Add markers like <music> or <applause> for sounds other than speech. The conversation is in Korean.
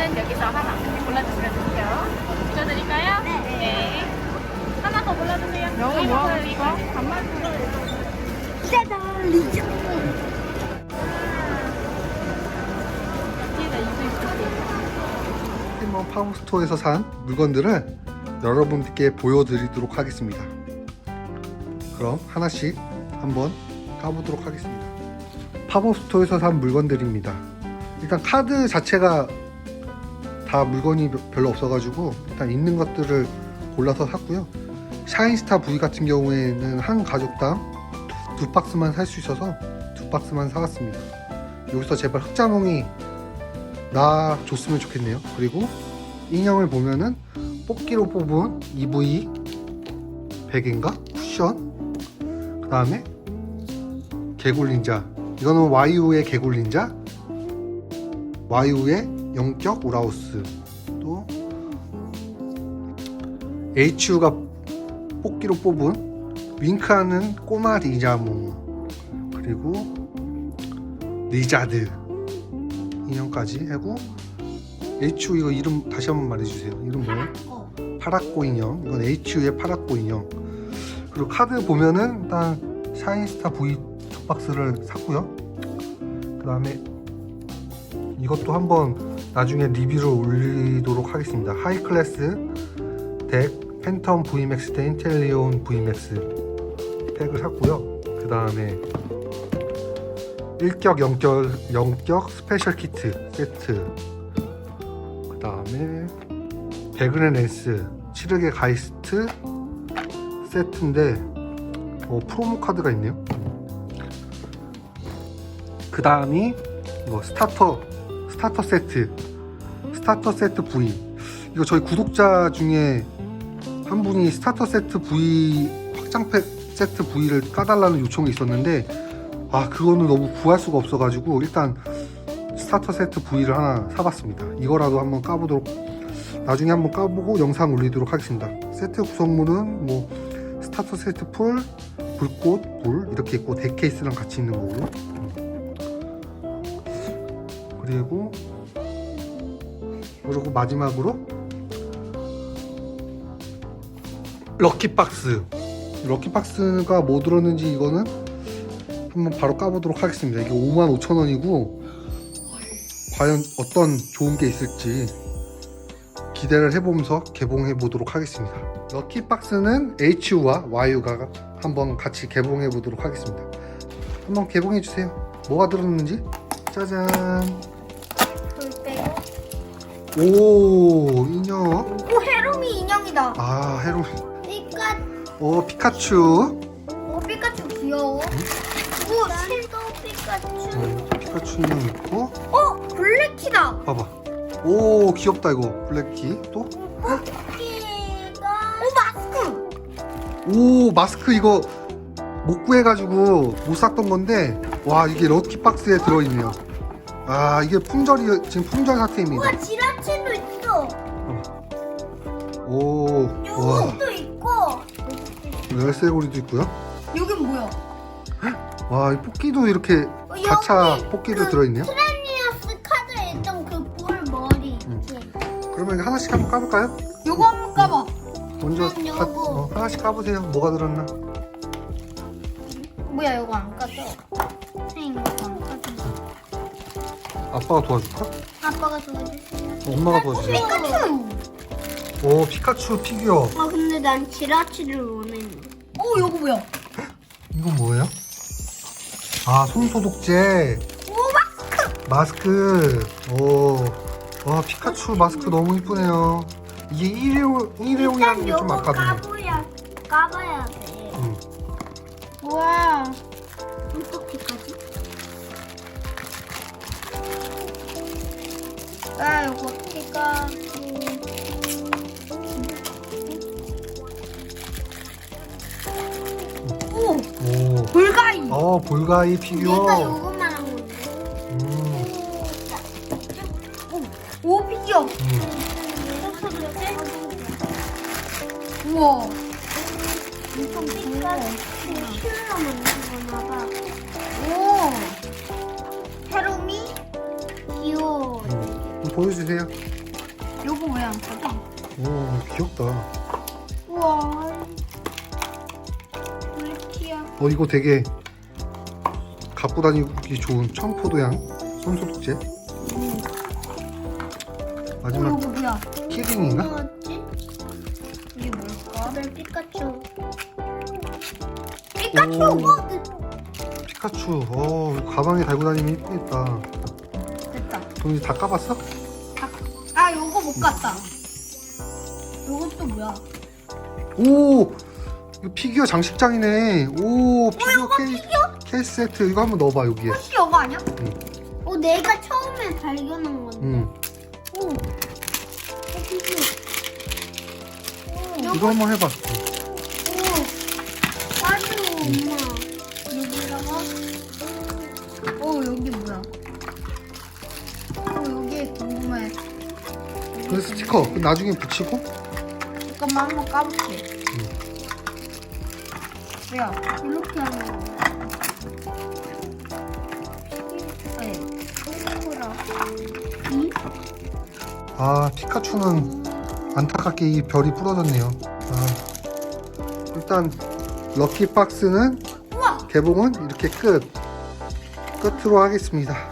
그러면은 여기서 하나 골라주시면 될게요. 붙여드릴까요? 네. 하나 더 골라주세요. 영어 뭐 하고 싶어? 반만 짜잔. 포켓몬 파워스토어에서 산 물건들을 여러분들께 보여드리도록 하겠습니다. 그럼 하나씩 한번 까보도록 하겠습니다. 파워스토어에서 산 물건들입니다. 일단 카드 자체가 다 물건이 별로 없어가지고 일단 있는 것들을 골라서 샀고요. 샤인스타 V 같은 경우에는 한 가족당 두 박스만 살 수 있어서 두 박스만 사왔습니다. 여기서 제발 흑자몽이 나 줬으면 좋겠네요. 그리고 인형을 보면은 뽑기로 뽑은 EV 베개인가 쿠션 그 다음에 개굴 닌자 이거는 와이우의 개굴 닌자 와이우의 영격 오라우스 또 HU가 뽑기로 뽑은 윙크하는 꼬마 리자몽 그리고 리자드 인형까지 하고 HU 이거 이름 다시 한번 말해주세요. 이름 뭐예요? 파라꼬 인형. 이건 HU의 파라꼬 인형. 그리고 카드 보면은 일단 샤인스타 V 첫 박스를 샀고요. 그 다음에 이것도 한번 나중에 리뷰를 올리도록 하겠습니다. 하이 클래스 덱 팬텀 VMAX 대 인텔리온 VMAX 팩을 샀고요. 그 다음에 1격 0격 0격 스페셜 키트 세트 그 다음에 배그렌 랜스 치르게 가이스트 세트인데 어, 프로모 카드가 있네요 그 다음이 뭐 스타터 스타터 세트. 스타터 세트 V 이거 저희 구독자 중에 한 분이 스타터 세트 V 확장팩 세트 V를 까달라는 요청이 있었는데 아 그거는 너무 구할 수가 없어가지고 일단 스타터 세트 V를 하나 사봤습니다. 이거라도 한번 까보도록 나중에 한번 까보고 영상 올리도록 하겠습니다. 세트 구성물은 뭐 스타터 세트 풀 불꽃 불 이렇게 있고 덱 케이스랑 같이 있는 거고 그리고 그리고 마지막으로 럭키박스 럭키박스가 뭐 들었는지 이거는 한번 바로 까보도록 하겠습니다. 이게 55,000원이고 과연 어떤 좋은 게 있을지 기대를 해보면서 개봉해 보도록 하겠습니다. 럭키박스는 HU와 YU가 한번 같이 개봉해 보도록 하겠습니다. 한번 개봉해 주세요. 뭐가 들었는지 짜잔. 오 인형. 오 헤로미 인형이다. 아 해로. 피카. 오 피카츄. 오 피카츄 귀여워. 오 섀도우 피카츄. 음, 피카츄 인형 있고. 어 블랙키다. 봐봐. 오 귀엽다 이거 블랙키 또. 토끼가. 오 마스크. 오 마스크 이거 못 구해가지고 못 샀던 건데 와 이게 럭키 박스에 들어있네요. 아 이게 품절이 지금 품절 사태입니다. 우와 지라치도 있어. 오 와 요것도 있고. 열쇠고리도 있고요. 여긴 뭐야? 와 이 뽑기도 이렇게 어, 가차 뽑기도 그 들어있네요. 트레니어스 카드에 있던 그 볼 머리. 음. 그러면 이거 하나씩 한번 까볼까요? 요거 한번 까봐. 먼저 난 가- 요거. 어, 하나씩 까보세요. 뭐가 들었나? 뭐야 요거 안 까져? 선생님 이거 안 까져. 아빠가 도와줄까? 아빠가 도와주세요. 어, 엄마가 도와주세요. 피카츄. 오 피카츄 피규어. 아 근데 난 지라치를 원했는데. 오 요거 뭐야? <gasps> 이건 뭐예요? 아, 손소독제. 오 마스크. 마스크. 오. 와, 피카츄 마스크 너무 이쁘네요. 이게 일회용, 일회용이라는 게좀 아깝네. 까봐야 까봐야 돼. 응. 우와. 어, 볼가이 얘가 피규어. 요것만 한 건데. 음. 오, 오 피규어. 음. 우와. 엄청 귀여워. 힐러 만든 거나 봐. 오. 헤로미 귀여워. 음. 보여주세요. 이거 왜안 꺼져? 오 귀엽다 우와. 어 이거 되게 갖고 다니기 좋은 청포도향 손소독제 어, 마지막 이거 뭐야? 키링인가? 뭐였지? 이게 뭘까? 네, 피카츄. 오. 피카츄거든. 피카츄 어 가방에 달고 다니면 이쁘겠다 됐다. 그럼 이제 다 까봤어? 아, 요거 못 갔다. 요것도 뭐야? 오 이거 피규어 장식장이네 오 피규어 케이스, 케이스 세트 이거 한번 넣어봐 여기에 혹시 요거 아니야? 응. 어, 내가 처음에 발견한 건데. 응 오. 어, 피규어. 오. 이거 한번 해봐 오. 아주 엄마. 여기다가. 어, 여기 뭐야? 어, 여기 궁금해. 그 스티커 그 나중에 붙이고 잠깐만 한번 까볼게. 뭐야? 이렇게 하는 거야. 네. 아 피카츄는 안타깝게 이 별이 부러졌네요 아, 일단 럭키 박스는 우와! 개봉은 이렇게 끝 끝으로 하겠습니다